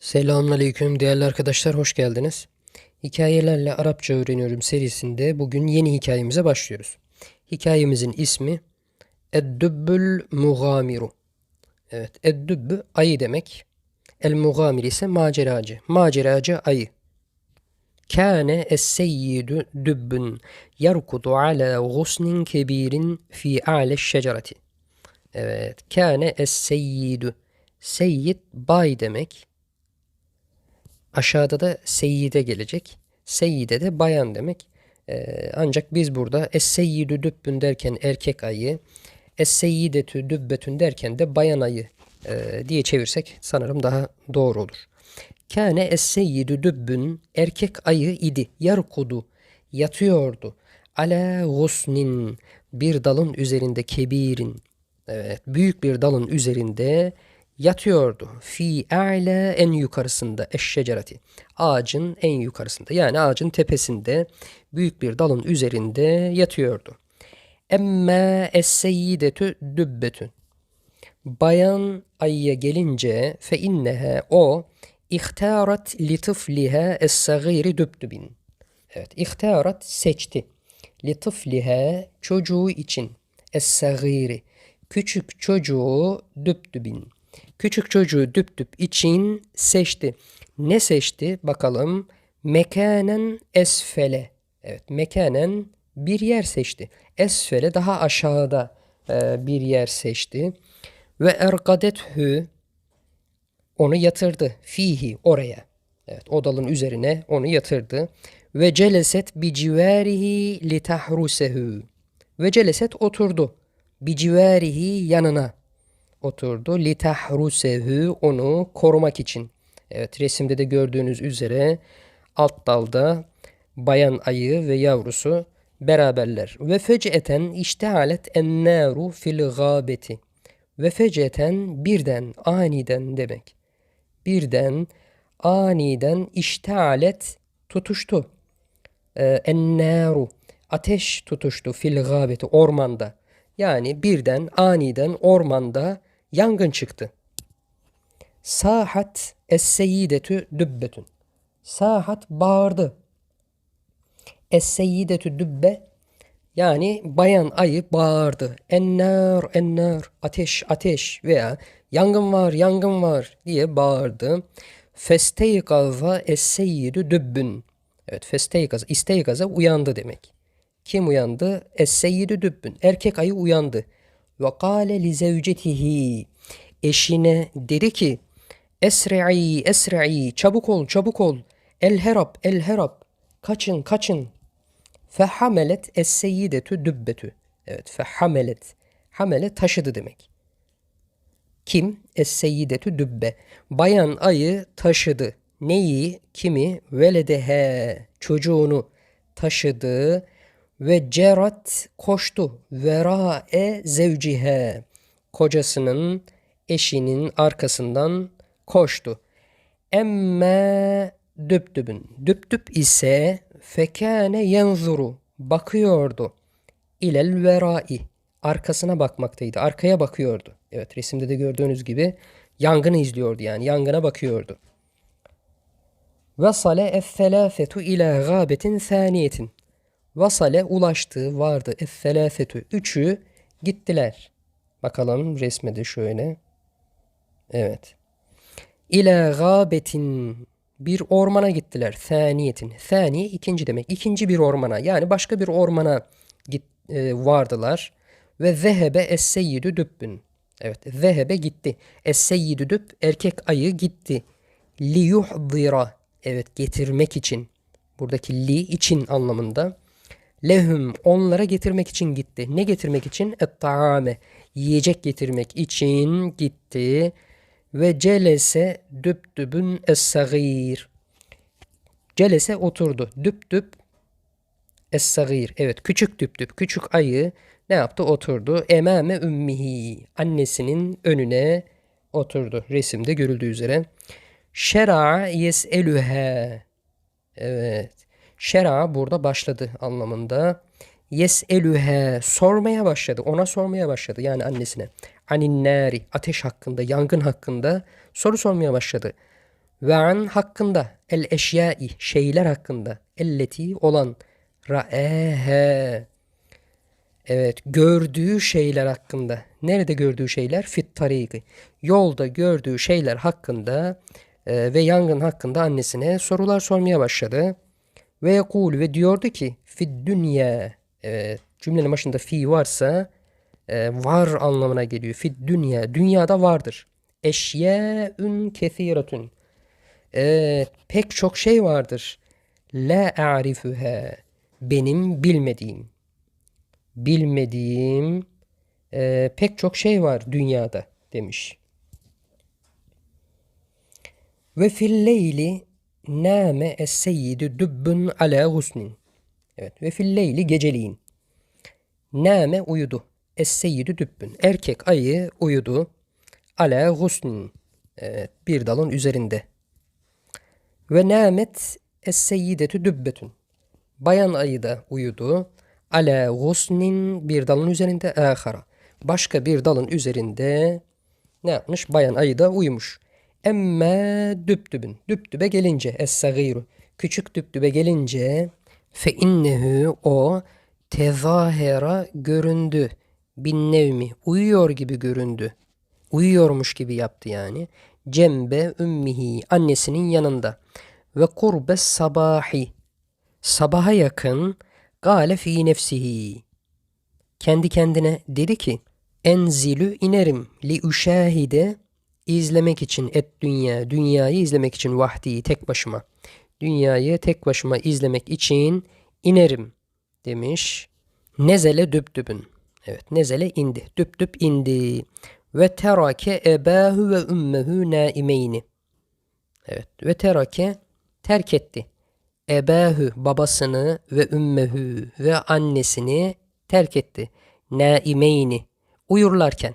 Selamünaleyküm değerli arkadaşlar hoş geldiniz. Hikayelerle Arapça öğreniyorum serisinde bugün yeni hikayemize başlıyoruz. Hikayemizin ismi Eddübbül Mugamiru. Evet, Eddübbü ayı demek. El Mugamir ise maceracı. Maceracı ayı. Kâne es-seyyidu dübbün yerkudu ala gusnin kebirin fi a'le şecereti. Evet, kâne es-seyyidu. Seyyid bay demek. Aşağıda da seyyide gelecek. Seyyide de bayan demek. Ee, ancak biz burada es-seyyidü dübbün derken erkek ayı, es-seyyidetü dübbetün derken de bayan ayı e, diye çevirsek sanırım daha doğru olur. Kâne es-seyyidü dübbün erkek ayı idi. Yarkudu yatıyordu. Ala gusnin bir dalın üzerinde kebirin. Evet, büyük bir dalın üzerinde yatıyordu. Fi a'la en yukarısında eşşecereti. Ağacın en yukarısında yani ağacın tepesinde büyük bir dalın üzerinde yatıyordu. Emme es-seyyidetü dübbetün. Bayan ayıya gelince fe inneha o ihtarat li tıfliha es-sagiri dübdübin. Evet, ihtarat seçti. Li tıfliha çocuğu için es-sagiri küçük çocuğu dübdübin. Küçük çocuğu düp düp için seçti. Ne seçti? Bakalım. Mekanen esfele. Evet, mekanen bir yer seçti. Esfele daha aşağıda e, bir yer seçti. Ve ergadethü onu yatırdı. Fihi oraya. Evet, o dalın üzerine onu yatırdı. Ve celeset bi civarihi li tahrusehu. Ve celeset oturdu. Bi civarihi yanına oturdu. Li tahrusehu onu korumak için. Evet resimde de gördüğünüz üzere alt dalda bayan ayı ve yavrusu beraberler. Ve feceten iştehalet ennâru fil gâbeti. Ve feceten birden aniden demek. Birden aniden iştehalet tutuştu. Ee, ennâru ateş tutuştu fil gâbeti ormanda. Yani birden aniden ormanda yangın çıktı. Sahat es-seyyidetü dübbetün. Sahat bağırdı. Es-seyyidetü dübbe yani bayan ayı bağırdı. Ennâr, ennâr, ateş, ateş veya yangın var, yangın var diye bağırdı. Festeygaza es-seyyidü dübbün. Evet, festeygaza, isteygaza uyandı demek. Kim uyandı? Es-seyyidü dübbün. Erkek ayı uyandı. Ve kâle li zevcetihi. Eşine dedi ki Esre'i, esre'i, çabuk ol, çabuk ol. El herab, el herab. Kaçın, kaçın. Fehamelet es-seyyidetü dübbetü. Evet, fehamelet. Hamele taşıdı demek. Kim? Es-seyyidetü dübbe. Bayan ayı taşıdı. Neyi? Kimi? Veledehe. Çocuğunu taşıdı. Ve cerat koştu. Vera'e zevcihe. Kocasının, eşinin arkasından koştu. Emme dübdübün. Dübdüb ise fekâne yenzuru. Bakıyordu. İlel verai. Arkasına bakmaktaydı. Arkaya bakıyordu. Evet resimde de gördüğünüz gibi yangını izliyordu yani. Yangına bakıyordu. Vesale effelâfetu ila gâbetin saniyetin. Vasale ulaştı, vardı. Effelâfetü. Üçü gittiler. Bakalım resmede şöyle. Evet. İlâ gâbetin. Bir ormana gittiler. Thaniyetin. Thaniye ikinci demek. İkinci bir ormana. Yani başka bir ormana git, e, vardılar. Ve zehebe es-seyyidü dübbün. Evet. Zehebe gitti. Es-seyyidü dübb erkek ayı gitti. Li yuhdira. Evet getirmek için. Buradaki li için anlamında. Lehum onlara getirmek için gitti. Ne getirmek için? Et-taame. Yiyecek getirmek için gitti. Ve celese dübdübün es-sagir. Celese oturdu. Dübdüb es-sagir. Evet küçük dübdüb. Küçük ayı ne yaptı? Oturdu. Emame ümmihi. Annesinin önüne oturdu. Resimde görüldüğü üzere. Şera yes'elühe. Evet. Şera burada başladı anlamında. Yes'elühe sormaya başladı. Ona sormaya başladı yani annesine. Anin nari ateş hakkında, yangın hakkında soru sormaya başladı. Ve an hakkında el eşyai şeyler hakkında elleti olan ra'ehe Evet, gördüğü şeyler hakkında. Nerede gördüğü şeyler? Fit tariki. Yolda gördüğü şeyler hakkında e, ve yangın hakkında annesine sorular sormaya başladı. Ve yekul ve diyordu ki fit dünya. Evet, cümlenin başında fi varsa e, var anlamına geliyor. Fit dünya. Dünyada vardır. Eşyaun kethiratun. Evet, pek çok şey vardır. La a'rifuha. Benim bilmediğim bilmediğim e, pek çok şey var dünyada demiş. Ve fil leyli nâme es-seyyidü dübbün ala husnin. Evet ve fil leyli geceliğin. Nâme uyudu. Es-seyyidü dübbün. Erkek ayı uyudu. Ala husnin. Evet, bir dalın üzerinde. Ve nâmet es-seyyidetü dübbetün. Bayan ayı da uyudu ala gusnin bir dalın üzerinde ahara. Başka bir dalın üzerinde ne yapmış? Bayan ayı da uyumuş. Emme dübdübün. Dübdübe gelince es-sagiru. Küçük dübdübe gelince fe innehu o tezahera göründü. Bin nevmi. Uyuyor gibi göründü. Uyuyormuş gibi yaptı yani. Cembe ümmihi. Annesinin yanında. Ve kurbe sabahi. Sabaha yakın Gale fi nefsihi. Kendi kendine dedi ki enzilü inerim li uşahide izlemek için et dünya dünyayı izlemek için vahdi tek başıma dünyayı tek başıma izlemek için inerim demiş. Nezele dübdübün. Evet nezele indi. Düp indi. Ve terake ebahu ve ümmehu naimeyni. Evet ve terake terk etti ebahü babasını ve ümmehü ve annesini terk etti. Naimeyni uyurlarken.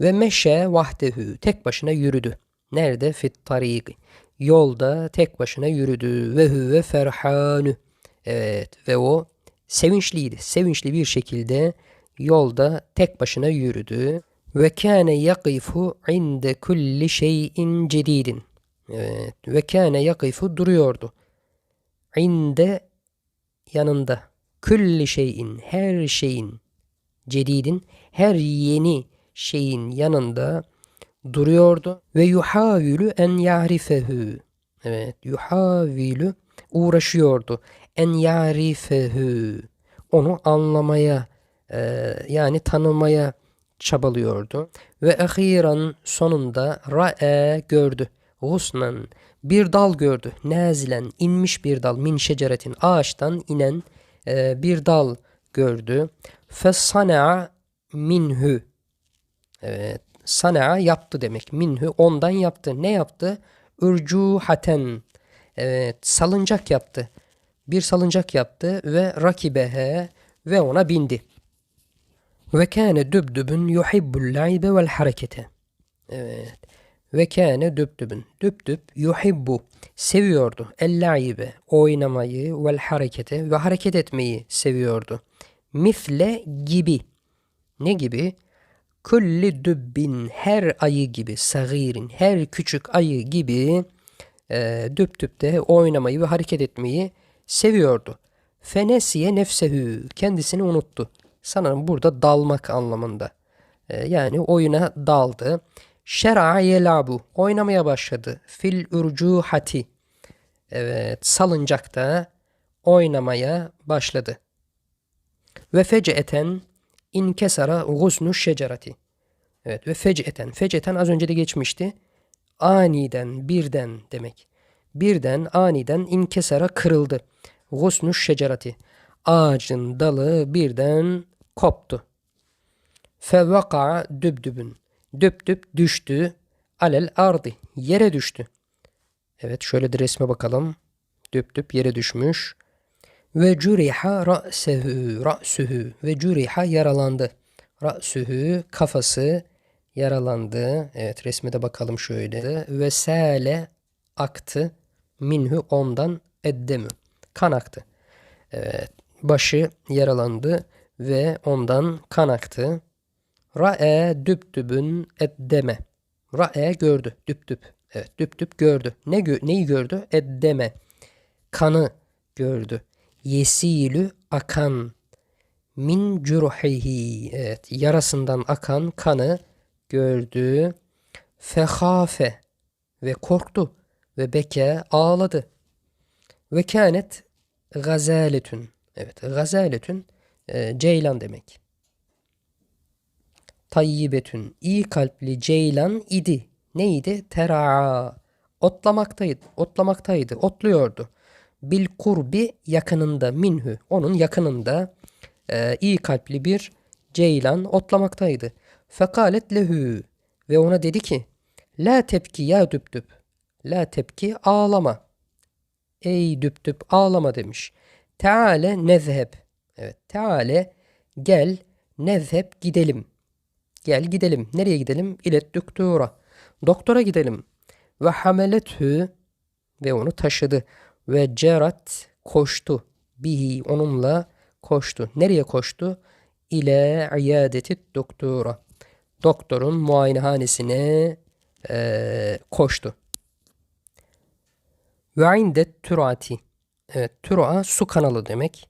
Ve meşe vahdehü tek başına yürüdü. Nerede? Fit tariki. Yolda tek başına yürüdü. Ve hüve ferhanü. Evet ve o sevinçliydi. Sevinçli bir şekilde yolda tek başına yürüdü. Ve kâne yakifu inde kulli şeyin cedidin. Evet. Ve kâne yakifu duruyordu. İnde yanında. Külli şeyin, her şeyin, cedidin, her yeni şeyin yanında duruyordu. Ve yuhavilü en ya'rifehu. Evet, yuhavilü uğraşıyordu. En ya'rifehu. Onu anlamaya, e, yani tanımaya çabalıyordu. Ve ahiran sonunda ra'e gördü gusnen bir dal gördü. Nazilen inmiş bir dal min şeceretin ağaçtan inen e, bir dal gördü. Fesana'a minhu. Evet. Sana'a yaptı demek. Minhu ondan yaptı. Ne yaptı? Ürcuhaten. Evet. Salıncak yaptı. Bir salıncak yaptı ve rakibehe ve ona bindi. Ve kâne dübdübün yuhibbul la'ibe vel harekete. Evet. Ve kâne dübdübün. Dübdüb yuhibbu. Seviyordu. El-la'ibe. Oynamayı vel harekete ve hareket etmeyi seviyordu. Mifle gibi. Ne gibi? Kulli dübbin. Her ayı gibi. Sagirin. Her küçük ayı gibi e, dübdüb de oynamayı ve hareket etmeyi seviyordu. Fenesiye nefsehü. Kendisini unuttu. Sanırım burada dalmak anlamında. E, yani oyuna daldı. Şer'a yelabu. Oynamaya başladı. Fil urcuhati. Evet salıncakta oynamaya başladı. Ve feceten inkesara gusnu şecerati. Evet ve feceten. Feceten az önce de geçmişti. Aniden, birden demek. Birden, aniden inkesara kırıldı. Gusnu şecerati. Ağacın dalı birden koptu. Fevvaka dübdübün. Düp düştü. Alel ardi. Yere düştü. Evet şöyle de resme bakalım. Düp yere düşmüş. Ve curiha ra'sehu. Ra'suhu. Ve curiha yaralandı. Ra'suhu kafası yaralandı. Evet resme de bakalım şöyle. Ve sale aktı. Minhu ondan eddemü. Kan aktı. Evet başı yaralandı ve ondan kan aktı. Ra'e dübdübün eddeme. Ra'e gördü. Düp. Evet düp gördü. Ne gö- neyi gördü? Eddeme. Kanı gördü. Yesilü akan. Min cürhihi. Evet yarasından akan kanı gördü. Fehafe ve korktu ve beke ağladı. Ve kânet gazaletün. Evet gazaletün e, ceylan demek. Tayyibetün iyi kalpli ceylan idi. Neydi? Tera'a. Otlamaktaydı. Otlamaktaydı. Otluyordu. Bil kurbi yakınında minhü. Onun yakınında e, iyi kalpli bir ceylan otlamaktaydı. Fekalet lehü. Ve ona dedi ki La tepki ya düp düp. La tepki ağlama. Ey düp düp ağlama demiş. Teale nezheb. Evet. Teale gel nezheb gidelim. Gel gidelim. Nereye gidelim? İlet doktora. Doktora gidelim. Ve hamelethü ve onu taşıdı. Ve cerat koştu. Bihi onunla koştu. Nereye koştu? İle iyadeti doktora. Doktorun muayenehanesine eee, koştu. Ve indet türati. Evet, türa su kanalı demek.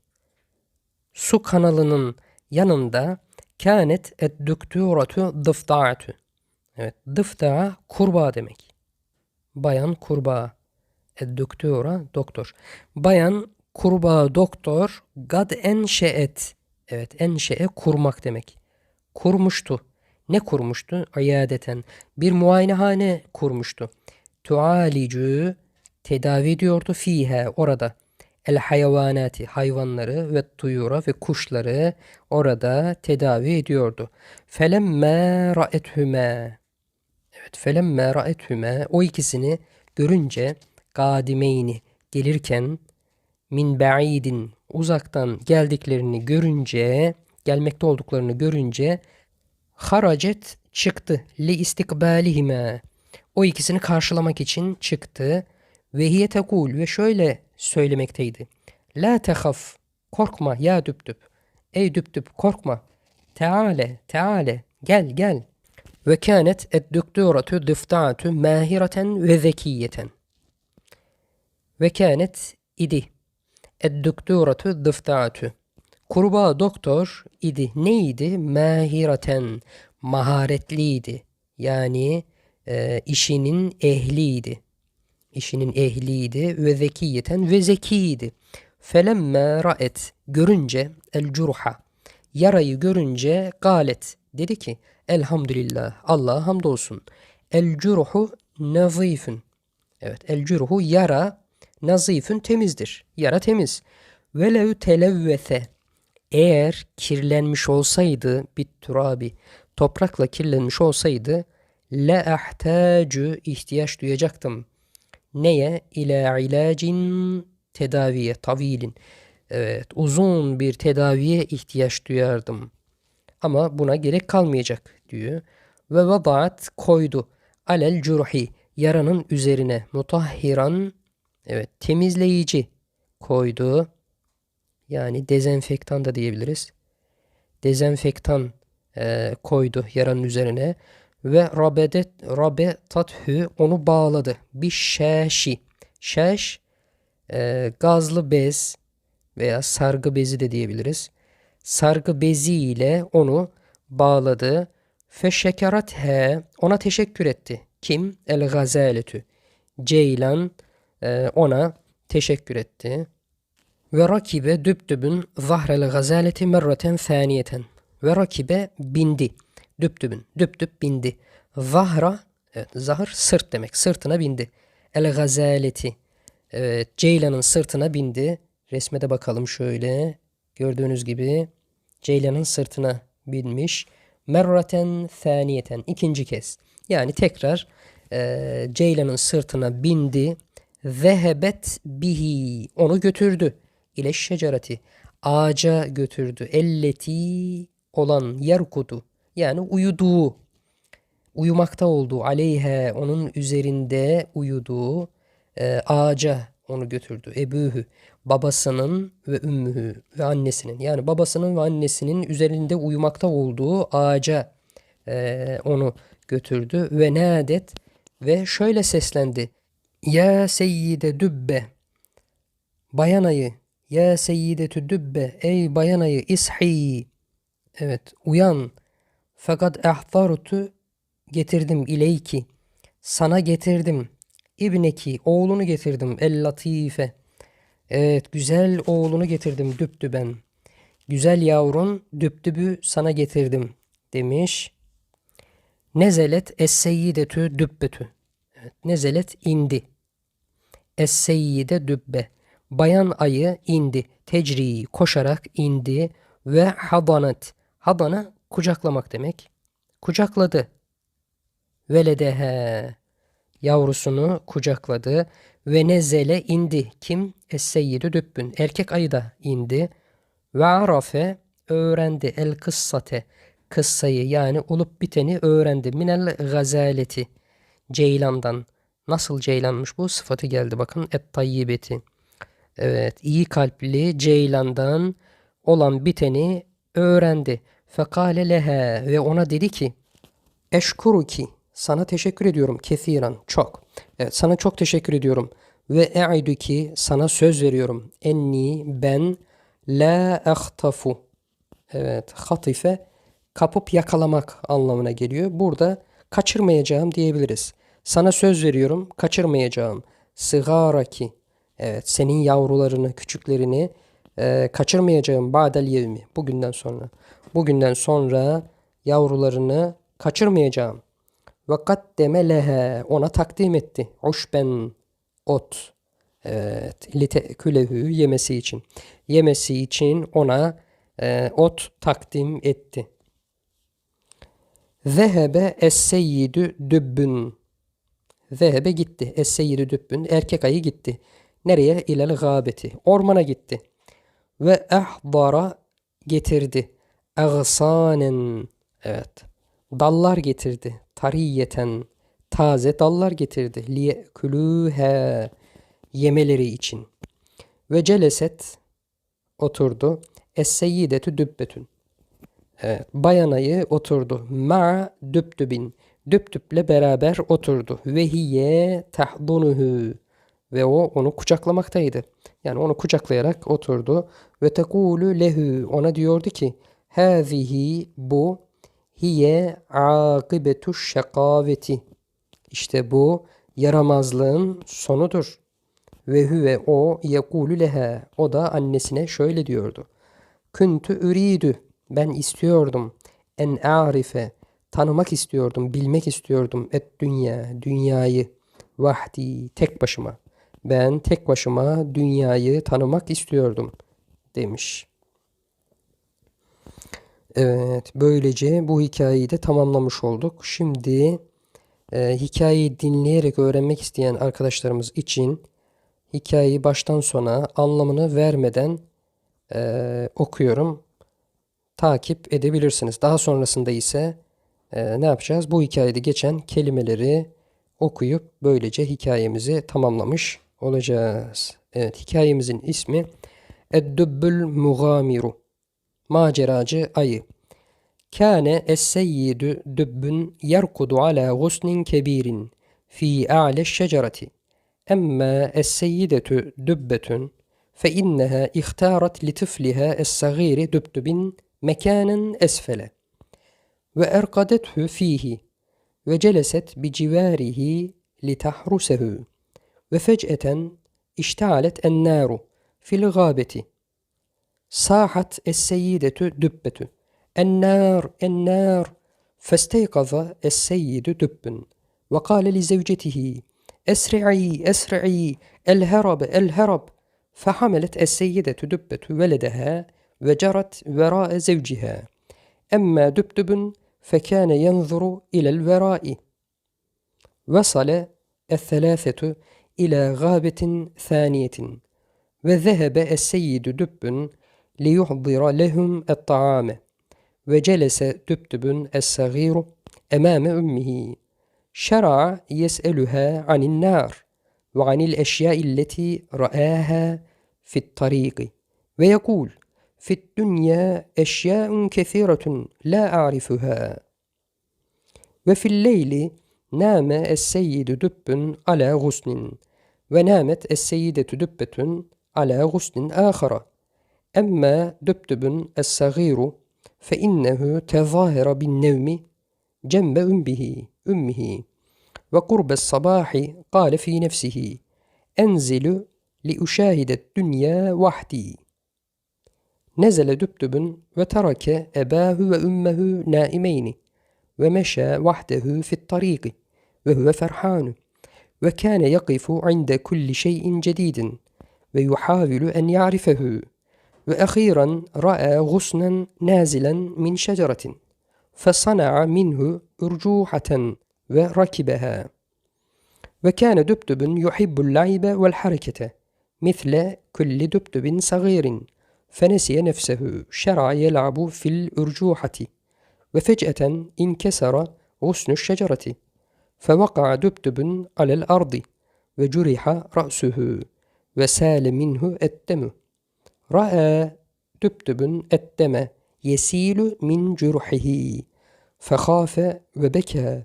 Su kanalının yanında kânet et düktüratu dıfta'atü. Evet, dıfta'a kurbağa demek. Bayan kurbağa. Et düktüra doktor. Bayan kurbağa doktor gad enşeet. Evet, enşe'e kurmak demek. Kurmuştu. Ne kurmuştu? İyadeten. Bir muayenehane kurmuştu. Tualicü tedavi ediyordu fihe orada. El hayvanati hayvanları ve tuyura ve kuşları orada tedavi ediyordu. Felemme ra'ethüme Evet felemme ra'ethüme o ikisini görünce kadimeyni gelirken min ba'idin uzaktan geldiklerini görünce gelmekte olduklarını görünce haracet çıktı li istikbalihime o ikisini karşılamak için çıktı ve hiye tekul ve şöyle söylemekteydi. La tehaf korkma ya düp düp. Ey düp düp korkma. Teale teale gel gel. Ve kânet ed doktoratu dıfta'atu mahireten ve zekiyeten. Ve kânet idi. Ed doktoratu dıfta'atu. Kurbağa doktor idi. Neydi? Mahireten. Maharetliydi. Yani e, işinin ehliydi. İşinin ehliydi ve zekiyeten ve zekiydi. Felemme ra'et görünce el curha yarayı görünce galet dedi ki elhamdülillah Allah'a hamdolsun. El curhu nazifün. Evet el curhu yara nazifün temizdir. Yara temiz. Velev televvese eğer kirlenmiş olsaydı bit turabi toprakla kirlenmiş olsaydı la ahtacu ihtiyaç duyacaktım. Neye? İla ilacin tedaviye tavilin. Evet uzun bir tedaviye ihtiyaç duyardım. Ama buna gerek kalmayacak diyor. Ve vadaat koydu. Alel curhi yaranın üzerine mutahhiran evet temizleyici koydu. Yani dezenfektan da diyebiliriz. Dezenfektan e, koydu yaranın üzerine ve rabedet rabetathü onu bağladı. Bir şaşi. Şaş e, gazlı bez veya sargı bezi de diyebiliriz. Sargı bezi ile onu bağladı. Feşekerat he ona teşekkür etti. Kim? El gazaletü. Ceylan e, ona teşekkür etti. Ve rakibe dübdübün zahrel gazaleti merraten faniyeten. Ve rakibe bindi. Dübdübün. Dübdüb bindi. Zahra evet, zahır sırt demek. Sırtına bindi. El gazaleti. Evet, Ceylan'ın sırtına bindi. Resme de bakalım şöyle. Gördüğünüz gibi Ceylan'ın sırtına binmiş. Merraten thaniyeten. ikinci kez. Yani tekrar e, Ceylan'ın sırtına bindi. Zehebet bihi. Onu götürdü. İle şecereti. Ağaca götürdü. Elleti olan yerkudu. Yani uyuduğu. Uyumakta olduğu. Aleyhe onun üzerinde uyuduğu e, ağaca onu götürdü. Ebühü babasının ve ümmühü ve annesinin yani babasının ve annesinin üzerinde uyumakta olduğu ağaca e, onu götürdü ve nedet ve şöyle seslendi. Ya seyyide dübbe. Bayan ayı. Ya seyyidetü dübbe. Ey bayan ayı ishi. Evet uyan. Fakat ahtartu getirdim ileyki. Sana getirdim. İbneki oğlunu getirdim. El latife. Evet güzel oğlunu getirdim dübdüben. Güzel yavrun dübdübü sana getirdim demiş. Nezelet es-seyyidetü dübbetü. Nezelet indi. Es-seyyide dübbe. Bayan ayı indi. Tecri koşarak indi ve hadanat. Hadana kucaklamak demek. Kucakladı. Veledehe. Yavrusunu kucakladı ve nezele indi. Kim? Es-seyyidü dübbün. Erkek ayı da indi. Ve arafe öğrendi. El kıssate. Kıssayı yani olup biteni öğrendi. Minel gazaleti. Ceylandan. Nasıl ceylanmış bu? Sıfatı geldi bakın. Et tayyibeti. Evet iyi kalpli ceylandan olan biteni öğrendi. Fekale leha ve ona dedi ki Eşkuruki sana teşekkür ediyorum kethiren çok. Evet sana çok teşekkür ediyorum. Ve e'iduki sana söz veriyorum. Enni ben la ahtafu. Evet hatife kapıp yakalamak anlamına geliyor. Burada kaçırmayacağım diyebiliriz. Sana söz veriyorum kaçırmayacağım. Sigaraki. Evet senin yavrularını, küçüklerini e, kaçırmayacağım ba'del yevmi. Bugünden sonra. Bugünden sonra yavrularını kaçırmayacağım. Ve kaddeme lehe ona takdim etti. Uşben ot. Evet. Litekülehü yemesi için. Yemesi için ona e, ot takdim etti. Zehebe es-seyyidü dübbün. Zehebe gitti. Es-seyyidü dübbün. Erkek ayı gitti. Nereye? İlel gâbeti. Ormana gitti. Ve ehdara getirdi. Ağsanen. Evet. Dallar getirdi. Tariyeten. Taze dallar getirdi. Liyekülühe. Yemeleri için. Ve celeset. Oturdu. Es-seyyidetü dübbetün. Evet, bayanayı oturdu. Ma dübdübin. Dübdüble beraber oturdu. Ve hiye tahdunuhu. Ve o onu kucaklamaktaydı. Yani onu kucaklayarak oturdu. Ve tekulu lehu. Ona diyordu ki Hazihi bu hiye akibetu şekaveti. İşte bu yaramazlığın sonudur. Ve huve o yekulu leha. O da annesine şöyle diyordu. Küntü üridü. Ben istiyordum. En arife. Tanımak istiyordum, bilmek istiyordum. Et dünya, dünyayı. Vahdi, tek başıma. Ben tek başıma dünyayı tanımak istiyordum demiş. Evet, böylece bu hikayeyi de tamamlamış olduk. Şimdi e, hikayeyi dinleyerek öğrenmek isteyen arkadaşlarımız için hikayeyi baştan sona anlamını vermeden e, okuyorum. Takip edebilirsiniz. Daha sonrasında ise e, ne yapacağız? Bu hikayede geçen kelimeleri okuyup böylece hikayemizi tamamlamış olacağız. Evet hikayemizin ismi Eddübbül Mugamiru Maceracı Ayı Kâne es-seyyidü dübbün yerkudu ala gusnin kebirin fi a'le şecereti. Emma es-seyyidetu dübbetün fe inneha ihtarat li tıfliha es-sagiri dübdübin مكانا أسفل وأرقدته فيه وجلست بجواره لتحرسه وفجأة اشتعلت النار في الغابة. صاحت السيدة دبة النار النار. فاستيقظ السيد دب وقال لزوجته أسرعي أسرعي الهرب الهرب. فحملت السيدة دبة ولدها وجرت وراء زوجها. أما دبدب فكان ينظر إلى الوراء. وصل الثلاثة إلى غابة ثانية وذهب السيد دب ليحضر لهم الطعام. وجلس دبدب الصغير أمام أمه. شرع يسألها عن النار وعن الأشياء التي رآها في الطريق ويقول في الدنيا أشياء كثيرة لا أعرفها. وفي الليل نام السيد دب على غصن ونامت السيدة دبة على غصن آخر. أما دبدب الصغير فإنه تظاهر بالنوم جنب أمه أمه. وقرب الصباح قال في نفسه أنزل لأشاهد الدنيا وحدي. نزل دبدب وترك أباه وأمه نائمين ومشى وحده في الطريق وهو فرحان وكان يقف عند كل شيء جديد ويحاول أن يعرفه. وأخيرا رأى غصنا نازلا من شجرة فصنع منه أرجوحة وركبها. وكان دبدب يحب اللعب والحركة مثل كل دبدب صغير. فنسي نفسه شرع يلعب في الأرجوحة وفجأة انكسر غصن الشجرة فوقع دبدب على الأرض وجرح رأسه وسال منه الدم. رأى دبدب الدم يسيل من جرحه فخاف وبكى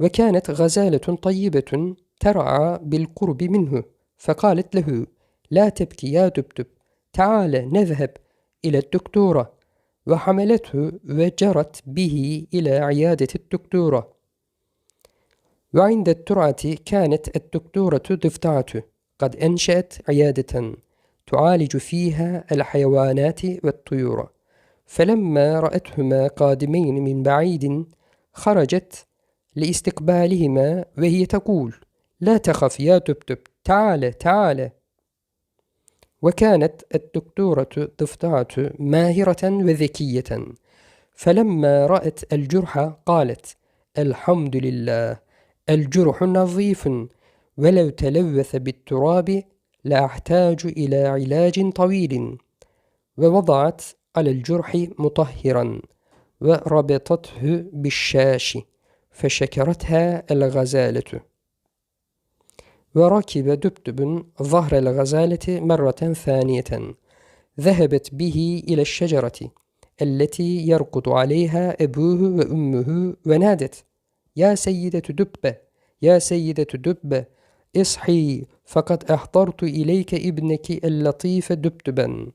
وكانت غزالة طيبة ترعى بالقرب منه فقالت له لا تبكي يا دبدب تعال نذهب إلى الدكتورة. وحملته وجرت به إلى عيادة الدكتورة. وعند الترعة كانت الدكتورة ضفدعة. قد أنشأت عيادة تعالج فيها الحيوانات والطيور. فلما رأتهما قادمين من بعيد خرجت لاستقبالهما وهي تقول لا تخف يا تبتب تعال تعال. وكانت الدكتورة ضفدعة ماهرة وذكية. فلما رأت الجرح قالت الحمد لله الجرح نظيف ولو تلوث بالتراب لأحتاج إلى علاج طويل ووضعت على الجرح مطهرا وربطته بالشاش فشكرتها الغزالة. وركب دبدب ظهر الغزالة مرة ثانية ذهبت به إلى الشجرة التي يرقد عليها أبوه وأمه ونادت يا سيدة دبة يا سيدة دبة اصحي فقد أحضرت إليك ابنك اللطيف دبدبا.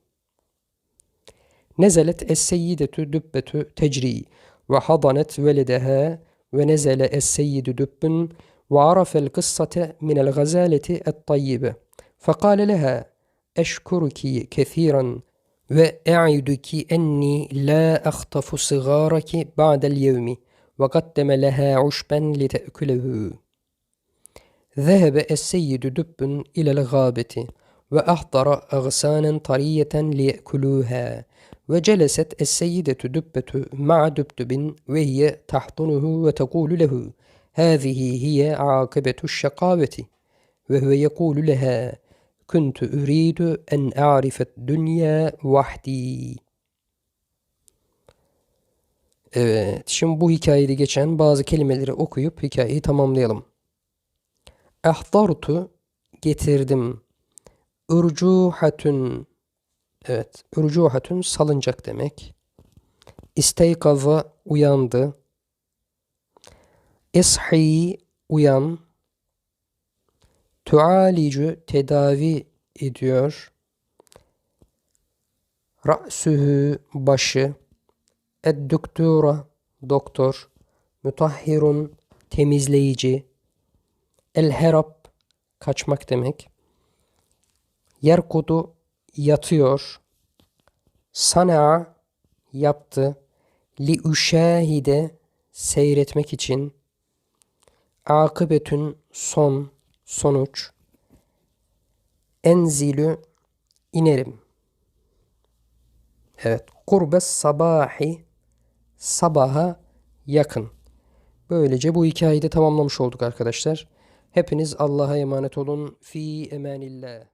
نزلت السيدة دبة تجري وحضنت ولدها ونزل السيد دب وعرف القصة من الغزالة الطيبة فقال لها أشكرك كثيرا وأعدك أني لا أخطف صغارك بعد اليوم وقدم لها عشبا لتأكله. ذهب السيد دب إلى الغابة وأحضر أغصانا طرية ليأكلوها وجلست السيدة دبة مع دبدب وهي تحضنه وتقول له هذه هي عاقبة الشقاوة وهو يقول لها كنت أريد أن أعرف الدنيا وحدي Evet, şimdi bu hikayede geçen bazı kelimeleri okuyup hikayeyi tamamlayalım. Ahdartu getirdim. Urcuhatun Evet, urcuhatun salıncak demek. İsteykaza uyandı. İshi uyan. Tualicu tedavi ediyor. Ra'suhu başı. Eddüktura doktor. Mutahhirun temizleyici. El-herab kaçmak demek. Yerkudu yatıyor. Sana yaptı. Li uşahide seyretmek için. Akıbetün son sonuç. Enzilü inerim. Evet. Kurbes sabahi sabaha yakın. Böylece bu hikayeyi de tamamlamış olduk arkadaşlar. Hepiniz Allah'a emanet olun. Fi emanillah.